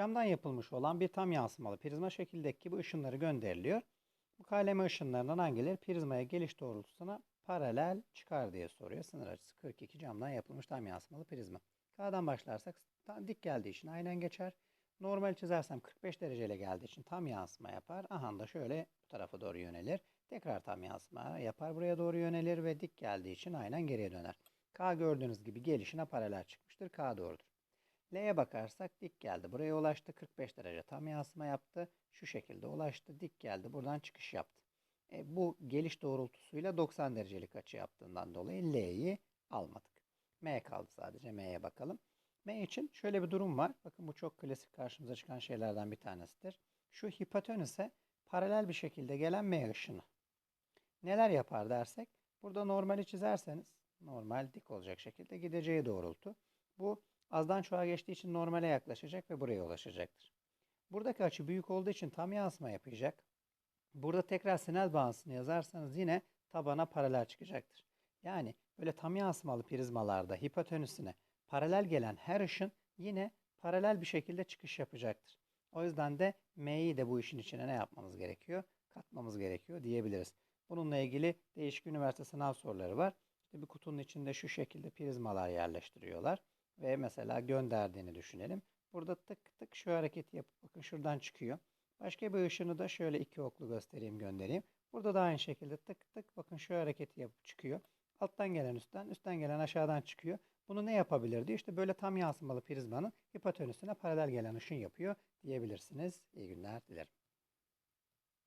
Camdan yapılmış olan bir tam yansımalı prizma şekildeki bu ışınları gönderiliyor. Bu kaleme ışınlarından hangileri prizmaya geliş doğrultusuna paralel çıkar diye soruyor. Sınır açısı 42 camdan yapılmış tam yansımalı prizma. K'dan başlarsak dik geldiği için aynen geçer. Normal çizersem 45 dereceyle geldiği için tam yansıma yapar. Aha da şöyle bu tarafa doğru yönelir. Tekrar tam yansıma yapar. Buraya doğru yönelir ve dik geldiği için aynen geriye döner. K gördüğünüz gibi gelişine paralel çıkmıştır. K doğrudur. L'ye bakarsak dik geldi. Buraya ulaştı. 45 derece tam yansıma yaptı. Şu şekilde ulaştı. Dik geldi. Buradan çıkış yaptı. E, bu geliş doğrultusuyla 90 derecelik açı yaptığından dolayı L'yi almadık. M kaldı sadece. M'ye bakalım. M için şöyle bir durum var. Bakın bu çok klasik karşımıza çıkan şeylerden bir tanesidir. Şu hipotenüse paralel bir şekilde gelen M ışını. Neler yapar dersek burada normali çizerseniz normal dik olacak şekilde gideceği doğrultu. Bu azdan çoğa geçtiği için normale yaklaşacak ve buraya ulaşacaktır. Buradaki açı büyük olduğu için tam yansıma yapacak. Burada tekrar Snell bağıntısını yazarsanız yine tabana paralel çıkacaktır. Yani böyle tam yansımalı prizmalarda hipotenüsüne paralel gelen her ışın yine paralel bir şekilde çıkış yapacaktır. O yüzden de M'yi de bu işin içine ne yapmamız gerekiyor? Katmamız gerekiyor diyebiliriz. Bununla ilgili değişik üniversite sınav soruları var. İşte bir kutunun içinde şu şekilde prizmalar yerleştiriyorlar. Ve mesela gönderdiğini düşünelim. Burada tık tık şu hareketi yapıp bakın şuradan çıkıyor. Başka bir ışını da şöyle iki oklu göstereyim göndereyim. Burada da aynı şekilde tık tık bakın şu hareketi yapıp çıkıyor. Alttan gelen üstten, üstten gelen aşağıdan çıkıyor. Bunu ne yapabilir diyor. İşte böyle tam yansımalı prizmanın hipotenüsüne paralel gelen ışın yapıyor diyebilirsiniz. İyi günler dilerim.